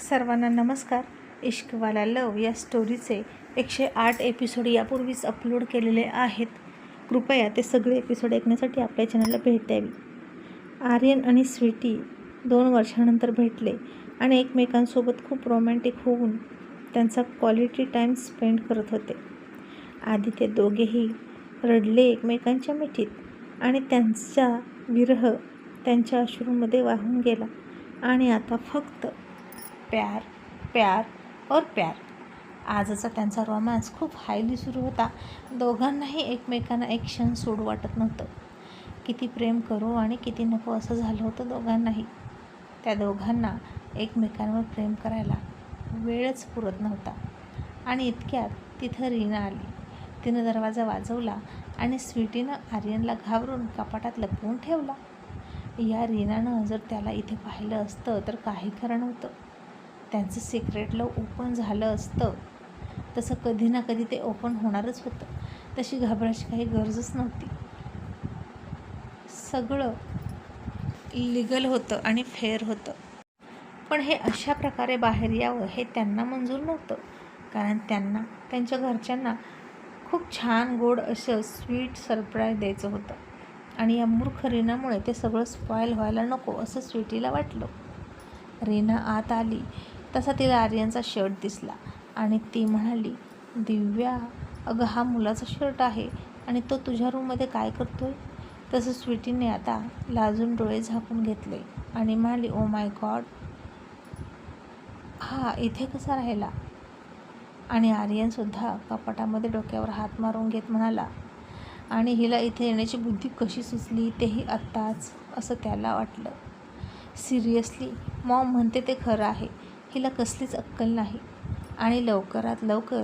सर्वांना नमस्कार. इश्कवाला लव या स्टोरीचे एकशे आठ एपिसोड यापूर्वीच अपलोड केलेले आहेत. कृपया ते सगळे एपिसोड ऐकण्यासाठी आपल्या चॅनलला भेट द्यावी. आर्यन आणि स्वीटी दोन वर्षानंतर भेटले आणि एकमेकांसोबत खूप रोमॅन्टिक होऊन त्यांचा क्वालिटी टाईम स्पेंड करत होते. आधी ते दोघेही रडले एकमेकांच्या मिठीत आणि त्यांचा विरह त्यांच्या अश्रूंमध्ये वाहून गेला आणि आता फक्त प्यार प्यार और प्यार. आजचा त्यांचा रोमॅन्स खूप हायली सुरू होता. दोघांनाही एकमेकांना एक क्षण सोडू वाटत नव्हतं. किती प्रेम करू आणि किती नको असं झालं होतं दोघांनाही. त्या दोघांना एकमेकांवर प्रेम करायला वेळच पुरत नव्हता. आणि इतक्यात तिथं रीना आली. तिनं दरवाजा वाजवला आणि स्वीटीनं आर्यनला घाबरून कपाटात लपवून ठेवला. या रीनानं जर त्याला इथे पाहिलं असतं तर काही खरं नव्हतं. त्यांचं सिक्रेट लव ओपन झालं असतं. तसं कधी ना कधी ते ओपन होणारच होतं. तशी घाबरायची काही गरजच नव्हती. सगळं लिगल होतं आणि फेअर होतं. पण हे अशा प्रकारे बाहेर यावं हे त्यांना मंजूर नव्हतं. कारण त्यांना त्यांच्या घरच्यांना खूप छान गोड असं स्वीट सरप्राईज द्यायचं होतं. आणि या मूर्ख रीनामुळे ते सगळं स्पॉईल व्हायला नको असं स्वीटीला वाटलं. रीना आत आली. तसा तिला आर्यनचा शर्ट दिसला आणि ती म्हणाली दिव्या अगं हा मुलाचा शर्ट आहे आणि तो तुझ्या रूममध्ये काय करतो आहे तसं स्वीटीने आता लाजून डोळे झाकून घेतले आणि म्हणाली ओ माय गॉड हा इथे कसा राहिला? आणि आर्यनसुद्धा कपाटामध्ये डोक्यावर हात मारून घेत म्हणाला आणि हिला इथे येण्याची बुद्धी कशी सुचली? तेही आत्ताच असं त्याला वाटलं. सिरियसली मॉम म्हणते ते खरं आहे. हिला कसलीच अक्कल नाही. आणि लवकरात लवकर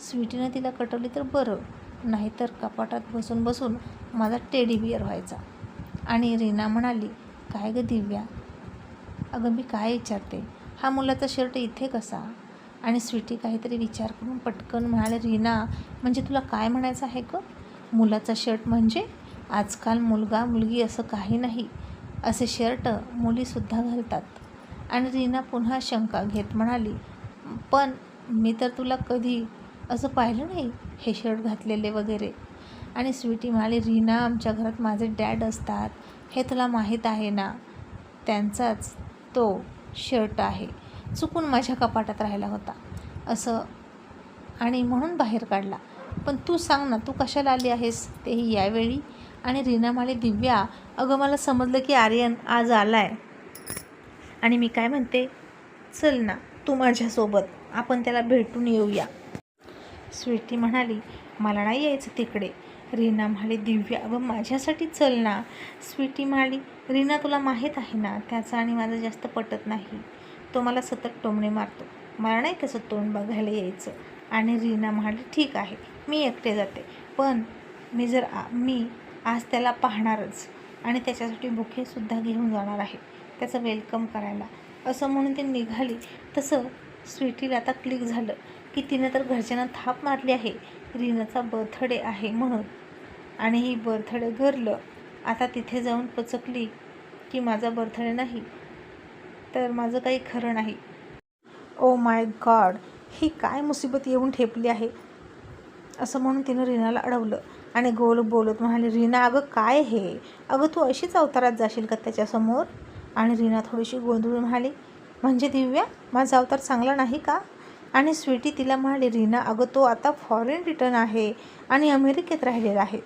स्वीटीनं तिला कटवली तर बरं नाहीतर कपाटात बसून बसून माझा टेडी बिअर व्हायचा. आणि रीना म्हणाली काय गं दिव्या? अगं मी काय विचारते? हा मुलाचा शर्ट इथे कसा? आणि स्वीटी काहीतरी विचार करून पटकन म्हणाले रीना म्हणजे तुला काय म्हणायचं आहे गं? मुलाचा शर्ट म्हणजे? आजकाल मुलगा मुलगी असं काही नाही. असे शर्ट मुलीसुद्धा घालतात. आणि रीना पुन्हा शंका घेत म्हणाली पण मी तर तुला कधी असं पाहिलं नाही हे शर्ट घातलेले वगैरे? आणि स्वीटी म्हणाली रीना आमच्या घरात माझे डॅड असतात हे तुला माहीत आहे ना? त्यांचाच तो शर्ट आहे चुकून माझ्या कपाटात राहिला होता. असं आणि म्हणून बाहेर काढला पण तू सांग ना तू कशाला आली आहेस तेही यावेळी? आणि रीना म्हणाली दिव्या अगं मला समजलं की आर्यन आज आला आहे आणि मी काय म्हणते चल ना तू माझ्यासोबत आपण त्याला भेटून येऊया. स्वीटी म्हणाली मला नाही यायचं तिकडे. रीना म्हणाली दिव्या व माझ्यासाठी चल ना. स्वीटी म्हणाली रीना तुला माहीत आहे ना त्याचं आणि माझं जास्त पटत नाही. तो मला सतत टोमणे मारतो. मला नाही त्याचं तोंड बघायला यायचं. आणि रीना म्हणाली ठीक आहे मी एकटे जाते. पण मी जर आ मी आज त्याला पाहणारच आणि त्याच्यासाठी बुकेसुद्धा घेऊन जाणार आहे. त्याचं वेलकम करायला. असं म्हणून ती निघाली. तसं स्वीटीला आता क्लिक झालं की तिनं तर घरच्यांना थाप मारली आहे. रीनाचा बर्थडे आहे म्हणून. आणि ही बर्थडे घरलं. आता तिथे जाऊन पचकली की माझा बर्थडे नाही तर माझं काही खरं नाही. ओ माय गॉड ही काय मुसीबत येऊन ठेपली आहे? असं म्हणून तिनं रीनाला अडवलं आणि गोल बोलत म्हणाली रीना अगं काय हे? अगं तू अशीच अवतारात जाशील का त्याच्यासमोर? आणि रीना थोडीशी गोंधळून म्हणाली म्हणजे दिव्या माझा अवतार चांगला नाही का? आणि स्वीटी तिला म्हणाली रीना अगं तो आता फॉरेन रिटर्न आहे आणि अमेरिकेत राहिलेला आहे.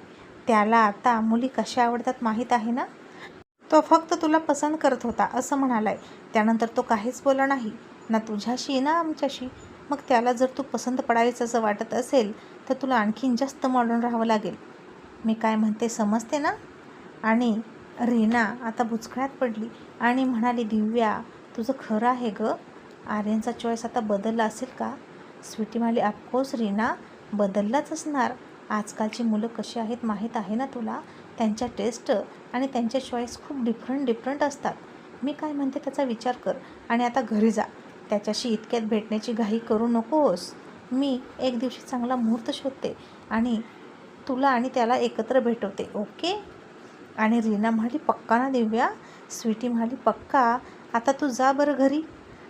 त्याला आता मुली कशा आवडतात माहीत आहे ना? तो फक्त तुला पसंत करत होता असं म्हणालाय. त्यानंतर तो काहीच बोलला नाही. ना तुझ्याशी ना आमच्याशी. मग त्याला जर तू पसंत पडायचं असं वाटत असेल तर तुला आणखीन जास्त मॉडर्न राहावं लागेल. मी काय म्हणते समजते ना? आणि रीना आता भुचकळ्यात पडली. आणि म्हणाली दिव्या तुझं खरं आहे गं. आर्यनचा चॉईस आता बदलला असेल का? स्वीटी म्हणाली अफकोर्स रीना बदललाच असणार. आजकालची मुलं कशी आहेत माहीत आहे ना तुला? त्यांच्या टेस्ट आणि त्यांच्या चॉईस खूप डिफरंट डिफरंट असतात. मी काय म्हणते त्याचा विचार कर आणि आता घरी जा. त्याच्याशी इतक्यात भेटण्याची घाई करू नकोस. मी एक दिवशी चांगला मुहूर्त शोधते आणि तुला आणि त्याला एकत्र भेटवते ओके? आणि रीना म्हणाली पक्का ना दिव्या? स्वीटी म्हणाली पक्का? आता तू जा बरं घरी.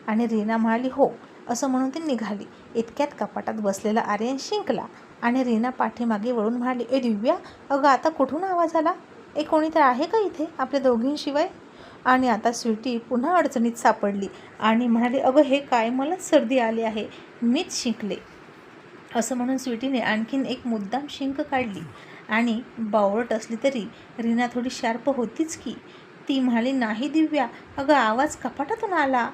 आणि रीना म्हणाली हो. असं म्हणून ती निघाली. इतक्यात कपाटात बसलेला आर्यन शिंकला आणि रीना पाठीमागे वळून म्हणाली ए दिव्या अगं आता कुठून आवाज आला? ए कोणी तर आहे का इथे आपल्या दोघींशिवाय? आणि आता स्वीटी पुन्हा अडचणीत सापडली आणि म्हणाली अगं हे काय? मलाच सर्दी आली आहे. मीच शिंकले. असं म्हणून स्वीटीने आणखीन एक मुद्दाम शिंक काढली आणि बावळट असली तरी रीना थोडी शार्प होतीच की ती म्हणाली नाही दिव्या अगं आवाज कपाटातून आला.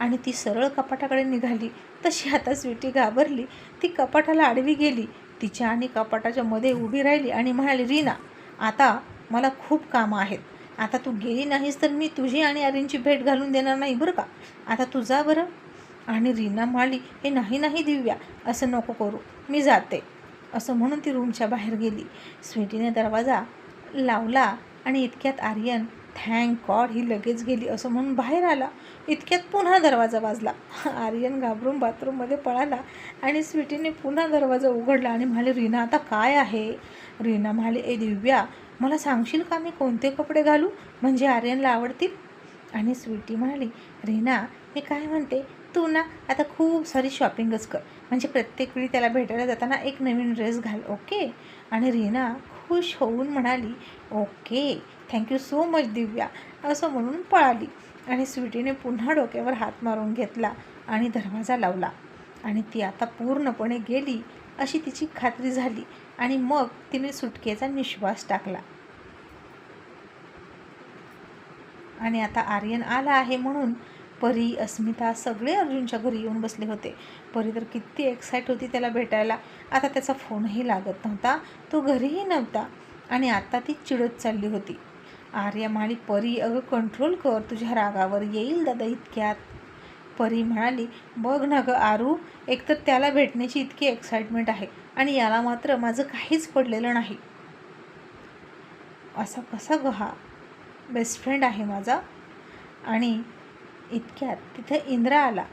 आणि ती सरळ कपाटाकडे निघाली. तशी आता स्वीटी घाबरली. ती कपाटाला आडवी गेली. तिच्या आणि कपाटाच्या मध्ये उभी राहिली आणि म्हणाली रीना आता मला खूप कामं आहेत. आता तू गेली नाहीस तर मी तुझी आणि आर्यनची भेट घालून देणार नाही बरं का? आता तू जा बरं. आणि रीना म्हणाली हे नाही नाही दिव्या असं नको करू. मी जाते. असं म्हणून ती रूमच्या बाहेर गेली. स्वीटीने दरवाजा लावला आणि इतक्यात आर्यन थँक गॉड ही लगेच गेली असं म्हणून बाहेर आला. इतक्यात पुन्हा दरवाजा वाजला. आर्यन घाबरून बाथरूममध्ये पळाला आणि स्वीटीने पुन्हा दरवाजा उघडला आणि म्हणाले रीना आता काय आहे? रीना म्हणाले ए दिव्या मला सांगशील का मी कोणते कपडे घालू? म्हणजे आर्यनला आवडतील? आणि स्वीटी म्हणाली रीना मी काय म्हणते? तू ना आता खूप सारी शॉपिंगच कर. म्हणजे प्रत्येक वेळी त्याला भेटायला जाताना एक नवीन ड्रेस घाल ओके? आणि रीना खुश होऊन म्हणाली okay. Thank you so much Divya. असं म्हणून पळाली. आणि स्वीटीने पुन्हा डोक्यावर हात मारून घेतला आणि दरवाजा लावला. आणि ती आता पूर्णपणे गेली अशी तिची खात्री झाली आणि मग तिने सुटकेचा निश्वास टाकला. आणि आता आर्यन आला आहे म्हणून परी अस्मिता सगळे अर्जुनच्या घरी येऊन बसले होते. परी तर किती एक्साईट होती त्याला भेटायला. आता त्याचा फोनही लागत नव्हता. तो घरीही नव्हता. आणि आता ती चिडत चालली होती. आर्या म्हणाली परी अगं कंट्रोल कर तुझ्या रागावर येईल दादा इतक्यात. परी म्हणाली बघ ना गं आरू एकतर त्याला भेटण्याची इतकी एक्साइटमेंट आहे आणि याला मात्र माझं काहीच पडलेलं नाही. असा कसा ग हा? बेस्ट फ्रेंड आहे माझा. आणि इतक्यात तिथे इंद्रा आला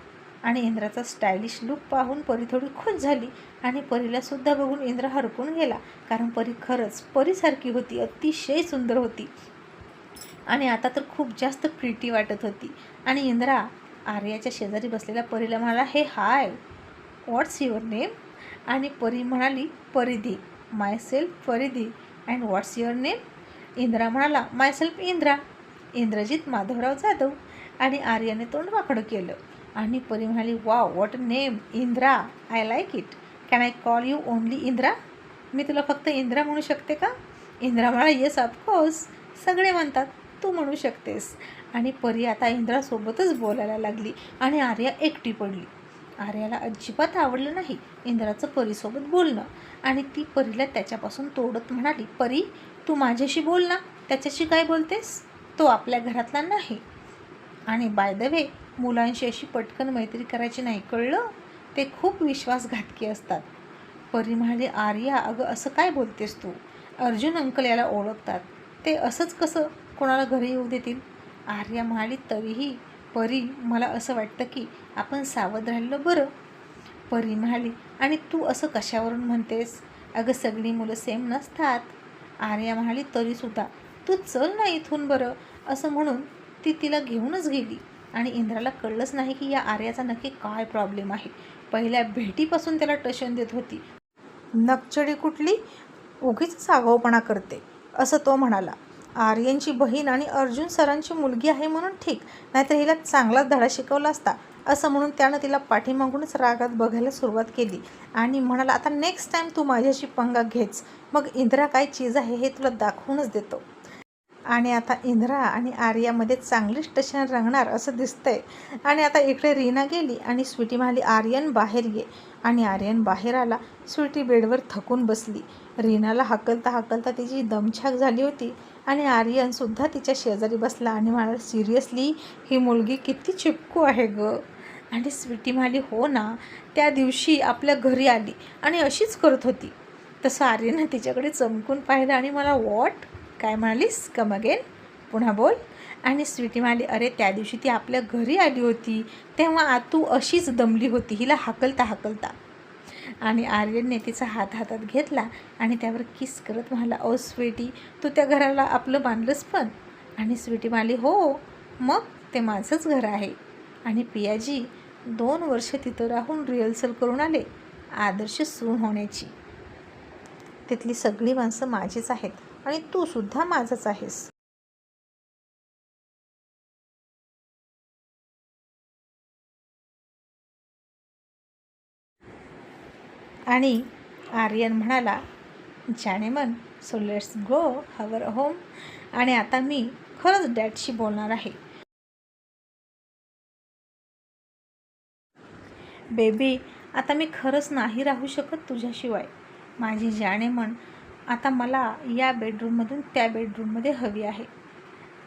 आणि इंद्राचा स्टायलिश लुक पाहून परी थोडी खुश झाली आणि परीला सुद्धा बघून इंद्रा हरकून गेला. कारण परी खरंच परीसारखी होती अतिशय सुंदर होती. आणि आता तर खूप जास्त प्रिटी वाटत होती. आणि इंद्रा आर्याच्या शेजारी बसलेल्या परीला म्हणाला हे हाय व्हॉट्स युअर नेम आणि परी म्हणाली Paridhi myself Paridhi. And what's your name Indra म्हणाला माय सेल्फ इंद्रा इंद्रजित माधवराव जाधव. आणि आर्याने तोंड वाकडं केलं. आणि परी म्हणाली वा what name Indra I like it can I call you only Indra? मी तुला फक्त इंद्रा म्हणू शकते का? इंद्रा म्हणाला येस ऑफकोर्स सगळे म्हणतात. तू म्हणू शकतेस. आणि परी आता इंद्रासोबतच बोलायला लागली आणि आर्या एकटी पडली. आर्याला अजिबात आवडलं नाही इंद्राचं परीसोबत बोलणं. आणि ती परीला त्याच्यापासून तोडत म्हणाली परी तू माझ्याशी बोल ना त्याच्याशी काय बोलतेस? तो आपल्या घरातला नाही. आणि बाय द वे मुलांशी अशी पटकन मैत्री करायची नाही कळलं? ते खूप विश्वासघातकी असतात. परी म्हणाली आर्या अगं असं काय बोलतेस तू? अर्जुन अंकल याला ओळखतात. ते असंच कसं कोणाला घरी येऊ देतील? आर्या म्हणाली तरीही परी मला असं वाटतं की आपण सावध राहिलं बरं. परी म्हणाली आणि तू असं कशावरून म्हणतेस? अगं सगळी मुलं सेम नसतात. आर्या म्हणाली तरीसुद्धा तू चल ना इथून बरं. असं म्हणून ती तिला घेऊनच गेली. आणि इंद्राला कळलंच नाही की या आर्याचा नक्की काय प्रॉब्लेम आहे. पहिल्या भेटीपासून त्याला टशन देत होती. नकचडी कुठली? उगीच सागावपणा करते असं तो म्हणाला. आर्यनची बहीण आणि अर्जुन सरांची मुलगी आहे म्हणून ठीक नाहीतर हिला चांगलाच धडा शिकवला असता. असं म्हणून त्यानं तिला पाठीमागूनच रागात बघायला सुरुवात केली आणि म्हणाला आता नेक्स्ट टाईम तू माझ्याशी पंगा घेच मग इंद्रा काय चीज आहे हे तुला दाखवूनच देतो. आणि आता इंद्रा आणि आर्यामध्ये चांगलीच टशन रंगणार असं दिसतंय. आणि आता इकडे रीना गेली आणि स्वीटी म्हणाली आर्यन बाहेर ये. आणि आर्यन बाहेर आला स्वीटी बेडवर थकून बसली. रीनाला हकलता हकलता तिची दमछाक झाली होती. आणि आर्यनसुद्धा तिच्या शेजारी बसला आणि म्हणाला सिरियसली ही मुलगी किती चिपकू आहे ग. आणि स्वीटी म्हणाली हो ना त्या दिवशी आपल्या घरी आली आणि अशीच करत होती. तसं आर्यनं तिच्याकडे चमकून पाहिलं आणि मला वॉट? काय म्हणालीस? कम अगेन पुन्हा बोल. आणि स्वीटी म्हणाली अरे त्या दिवशी ती आपल्या घरी आली होती तेव्हा आ तू अशीच दमली होती हिला हाकलता हाकलता आणि आर्यनने तिचा हात हातात घेतला आणि त्यावर किस करत म्हणाला ओ स्वीटी तू त्या घराला आपलं बांधलंस पण? आणि स्वीटी म्हणाली हो मग ते माझंच घर आहे. आणि पियाजी दोन वर्ष तिथं राहून रिहर्सल करून आले आदर्श सून होण्याची. तिथली सगळी माणसं माझीच आहेत आणि तू सुद्धा माझाच आहेस. आणि आर्यन म्हणाला जाणेमन so let's go our home आणि आता मी खरंच डॅडशी बोलणार आहे. बेबी आता मी खरंच नाही राहू शकत तुझ्याशिवाय. माझी जाणेमन आता मला या बेडरूममधून त्या बेडरूममध्ये हवी आहे.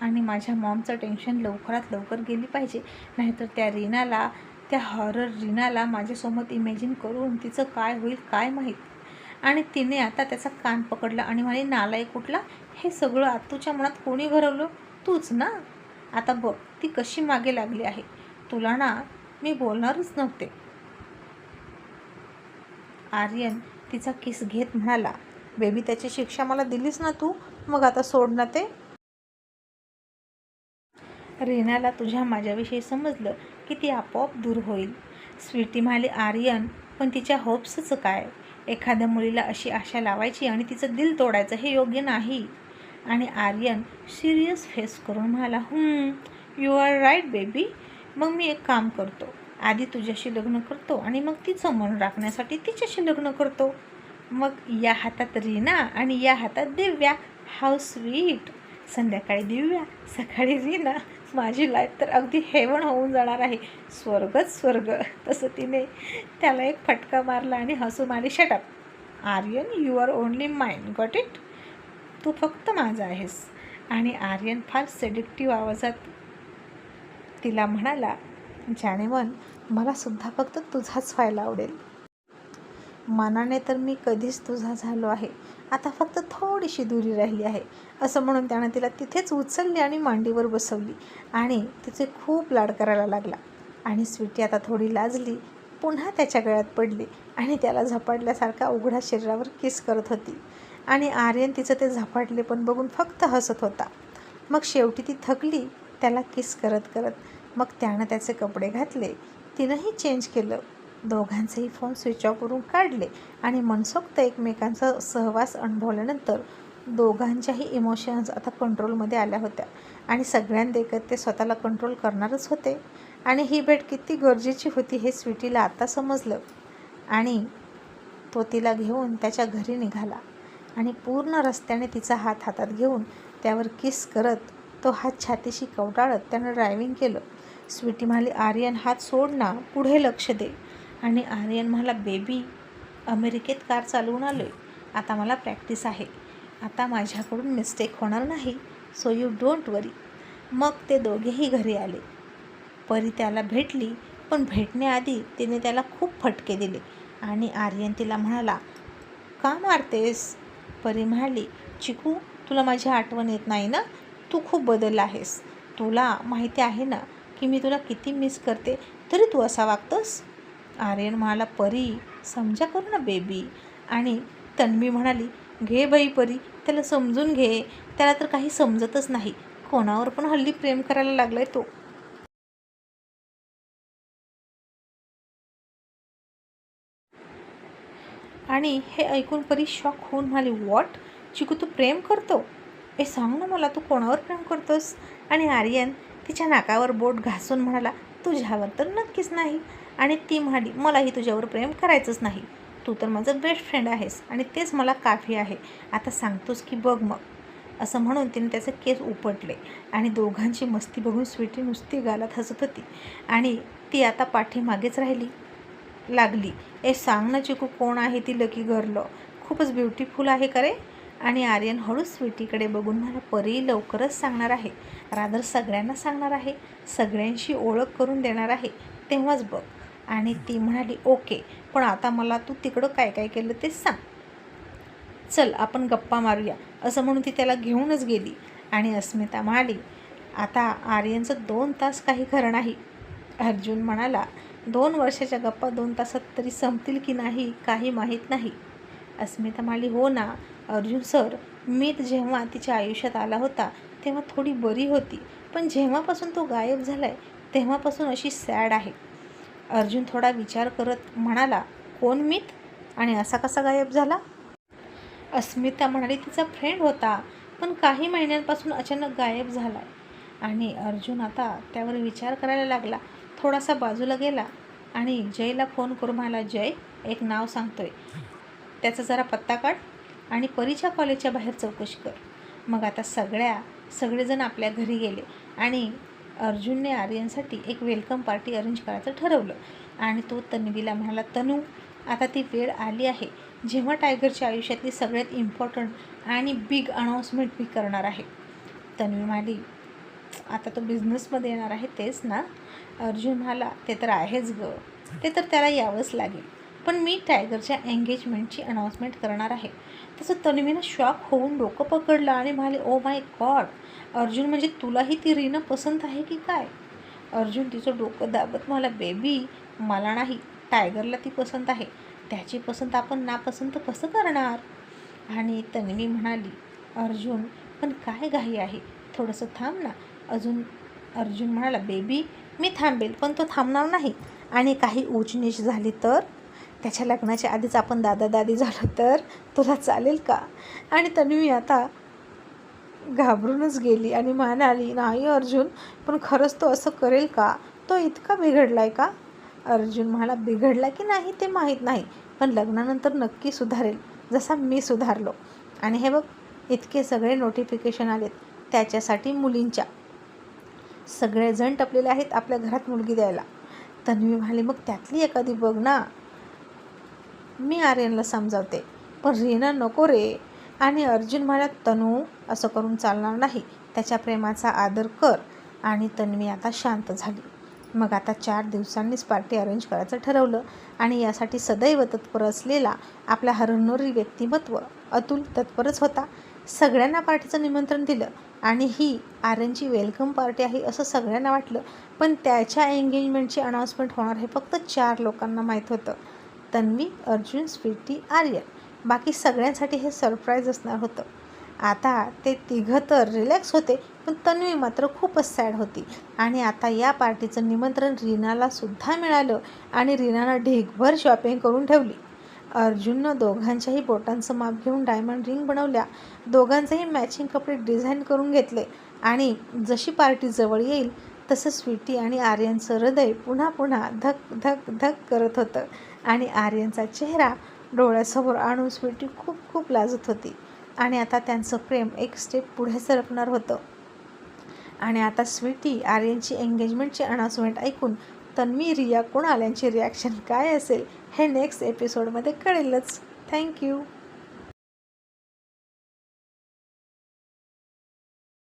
आणि माझ्या मॉमचं टेन्शन लवकरात लवकर गेली पाहिजे. नाहीतर त्या रीनाला त्या हॉरर रीनाला माझ्यासोबत इमॅजिन करून तिचं काय होईल काय माहीत? आणि तिने आता त्याचा कान पकडला आणि म्हणे नालाय कुठला? हे सगळं आतूच्या मनात कोणी भरवलं तूच ना? आता बघ ती कशी मागे लागली आहे. तुला ना मी बोलणारच नव्हते. आर्यन तिचा किस घेत म्हणाला बेबी त्याची शिक्षा मला दिलीस ना तू? मग आता सोड ना ते. रीनाला तुझ्या माझ्याविषयी समजलं. की ती आपोआप दूर होईल. स्वीटी म्हणाली आर्यन पण तिच्या होप्सचं काय? एखाद्या मुलीला अशी आशा लावायची आणि तिचं दिल तोडायचं हे योग्य नाही. आणि आर्यन सिरियस फेस करून म्हणाला यू आर राईट बेबी मग मी एक काम करतो. आधी तुझ्याशी लग्न करतो आणि मग तिचं मन राखण्यासाठी तिच्याशी लग्न करतो. मग या हातात रीना आणि या हातात दिव्या. How sweet. संध्याकाळी दिव्या सकाळी रीना. माझी लाईफ तर अगदी हेवण होऊन जाणार आहे. स्वर्गच स्वर्ग. तसं तिने त्याला एक फटका मारला आणि हसून आली shut up Aryan you are only mind got it तू फक्त माझा आहेस. आणि आर्यन फार सेडिक्टिव्ह आवाजात तिला म्हणाला ज्याने मला सुद्धा फक्त तुझाच व्हायला आवडेल. मनाने तर मी कधीच तुझा झालो आहे. आता फक्त थोडीशी दुरी राहिली आहे. असं म्हणून त्यानं तिला तिथेच उचलली आणि मांडीवर बसवली. आणि तिचे खूप लाड करायला लागला. आणि स्वीटी आता थोडी लाजली पुन्हा त्याच्या गळ्यात पडली आणि त्याला झपाटल्यासारखा उघड्या शरीरावर किस करत होती. आणि आर्यन तिचं ते झपाटले पण बघून फक्त हसत होता. मग शेवटी ती थकली त्याला किस करत करत मग त्यानं त्याचे कपडे घातले. तिनंही चेंज केलं. दोघांचेही फोन स्विच ऑफ करून काढले आणि मनसोक्त एकमेकांचा सहवास अनुभवल्यानंतर दोघांच्याही इमोशन्स आता कंट्रोलमध्ये आल्या होत्या. आणि सगळ्यांदेखत ते स्वतःला कंट्रोल करणारच होते. आणि ही भेट किती गरजेची होती हे स्वीटीला आता समजलं. आणि तो तिला घेऊन त्याच्या घरी निघाला. आणि पूर्ण रस्त्याने तिचा हात हातात घेऊन त्यावर किस करत तो हात छातीशी कवटाळत त्यानं ड्रायव्हिंग केलं. स्वीटी म्हणाली आर्यन हात सोड ना पुढे लक्ष दे. आणि आर्यन म्हणाला बेबी अमेरिकेत कार चालवून आलो आहे आता मला प्रॅक्टिस आहे. आता माझ्याकडून मिस्टेक होणार नाही. सो यू डोंट वरी मग ते दोघेही घरी आले. परी त्याला भेटली पण भेटण्याआधी तिने त्याला खूप फटके दिले. आणि आर्यन तिला म्हणाला का मारतेस? परी म्हणाली चिकू तुला माझी आठवण येत नाही ना? तू खूप बदलला आहेस. तुला माहिती आहे ना की मी तुला किती मिस करते तरी तू असा वागतोस? आर्यन म्हणाला परी समजा करू ना बेबी. आणि तन्वी म्हणाली घे बाई परी त्याला समजून घे. त्याला तर काही समजतच नाही. कोणावर पण हल्ली प्रेम करायला लागलाय तो. आणि हे ऐकून परी शॉक होऊन म्हणाली वॉट? चिकू तू प्रेम करतो? ए सांग ना मला तू कोणावर प्रेम करतोस? आणि आर्यन तिच्या नाकावर बोट घासून म्हणाला तुझ्यावर तर नक्कीच नाही. आणि ती म्हणाली मलाही तुझ्यावर प्रेम करायचंच नाही. तू तर माझं बेस्ट फ्रेंड आहेस आणि तेच मला काफी आहे. आता सांगतोस की बघ मग. असं म्हणून तिने त्याचे केस उपटले आणि दोघांची मस्ती बघून स्वीटी नुसती गालात हसत होती. आणि ती आता पाठीमागेच राहिली. लागली. ए सांग ना चिकू कोण आहे ती लकी गर्ल खूपच ब्युटिफुल आहे का रे? आणि आर्यन हळूच स्वीटीकडे बघून मला परी लवकरच सांगणार आहे. रादर सगळ्यांना सांगणार आहे. सगळ्यांशी ओळख करून देणार आहे. तेव्हाच बघ. आणि ती म्हणाली ओके पण आता मला तू तिकडं काय काय केलं ते सांग. चल आपण गप्पा मारूया. असं म्हणून ती त्याला घेऊनच गेली. आणि अस्मिता म्हणाली आता आर्यनचं दोन तास काही खरं नाही. अर्जुन म्हणाला दोन वर्षाच्या गप्पा दोन तासात तरी संपतील की नाही काही माहीत नाही. अस्मिता म्हणाली हो ना अर्जुन सर मीत जेव्हा तिच्या आयुष्यात आला होता तेव्हा थोडी बरी होती पण जेव्हापासून तो गायब झाला आहे तेव्हापासून अशी सॅड आहे. अर्जुन थोडा विचार करत म्हणाला कोण मीत? आणि असा कसा गायब झाला? अस्मिता म्हणाली तिचा फ्रेंड होता पण काही महिन्यांपासून अचानक गायब झाला आणि अर्जुन आता त्यावर विचार करायला लागला. थोडासा बाजूला गेला आणि जयला फोन करून म्हणाला जय एक नाव सांगतोय. त्याचा जरा पत्ता काढ आणि परीच्या कॉलेजच्या बाहेर चौकशी कर. मग आता सगळ्या सगळेजण आपल्या घरी गेले आणि अर्जुनने आर्यनसाठी एक वेलकम पार्टी अरेंज करायचं ठरवलं. आणि तो तन्वीला म्हणाला तनू आता ती वेळ आली आहे. जेव्हा टायगरच्या आयुष्यातली सगळ्यात इम्पॉर्टंट आणि बिग अनाऊन्समेंट मी करणार आहे. तन्वी म्हणाली आता तो बिझनेसमध्ये येणार आहे तेच ना? अर्जुन म्हणाला ते तर आहेच ग. ते तर त्याला यावंच लागेल. पण मी टायगरच्या एंगेजमेंटची अनाऊन्समेंट करणार आहे. तसं तन्वीनं शॉक होऊन डोकं पकडलं आणि म्हणाले oh oh my God Arjun म्हणजे तुलाही ती रीनं पसंत आहे की काय? अर्जुन तिचं डोकं दाबत मला बेबी मला नाही टायगरला ती पसंत आहे. त्याची पसंत आपण नापसंत कसं करणार? आणि तन्वी म्हणाली अर्जुन पण काय घाई आहे? थोडंसं थांब ना. अजून अर्जुन म्हणाला बेबी मी थांबेल पण तो थांबणार नाही. आणि काही ऊचनीच झाली तर? त्याच्या लग्नाच्या आधीच आपण दादा दादी झालो तर तुला चालेल का? आणि तन्वी आता घाबरूनच गेली आणि म्हणाली नाही अर्जुन पण खरंच तो असं करेल का? तो इतका बिघडला आहे का? अर्जुन म्हणाला बिघडला की नाही ते माहीत नाही पण लग्नानंतर नक्की सुधारेल जसा मी सुधारलो. आणि हे बघ इतके सगळे नोटिफिकेशन आलेत त्याच्यासाठी मुलींच्या. सगळेजण टपलेले आहेत आपल्या घरात मुलगी द्यायला. तन्वी म्हणाली मग त्यातली एखादी बघ ना. मी आर्यनला समजावते. पण रीना नको रे. आणि अर्जुन म्हणाला तनू असं करून चालणार नाही. त्याच्या प्रेमाचा आदर कर. आणि तन्वी आता शांत झाली. मग आता चार दिवसांनीच पार्टी अरेंज करायचं ठरवलं आणि यासाठी सदैव तत्पर असलेला आपला हरवणारी व्यक्तिमत्व अतुल तत्परच होता. सगळ्यांना पार्टीचं निमंत्रण दिलं आणि ही आर्यनची वेलकम पार्टी आहे असं सगळ्यांना वाटलं. पण त्याच्या एंगेजमेंटची अनाऊन्समेंट होणार हे फक्त चार लोकांना माहीत होतं. तन्वी अर्जुन स्वीटी आर्यन. बाकी सगळ्यांसाठी हे सरप्राईज असणार होतं. आता ते तिघं तर रिलॅक्स होते पण तन्वी मात्र खूपच सॅड होती. आणि आता या पार्टीचं निमंत्रण रीनाला सुद्धा मिळालं आणि रीनानं ढीगभर शॉपिंग करून ठेवली. अर्जुननं दोघांच्याही बोटांचं माप घेऊन डायमंड रिंग बनवल्या. दोघांचेही मॅचिंग कपडे डिझाईन करून घेतले. आणि जशी पार्टी जवळ येईल तसं स्वीटी आणि आर्यनचं हृदय पुन्हा पुन्हा धक धक धक करत होतं. आणि आर्यनचा चेहरा डोळ्यासमोर आणून स्वीटी खूप खूप लाजत होती. आणि आता त्यांचं प्रेम एक स्टेप पुढे सरकणार होतं. आणि आता स्वीटी आर्यनची एंगेजमेंटची अनाऊन्समेंट ऐकून तन्वी रिया कुणाल यांची रिॲक्शन काय असेल हे नेक्स्ट एपिसोडमध्ये कळेलच. थँक्यू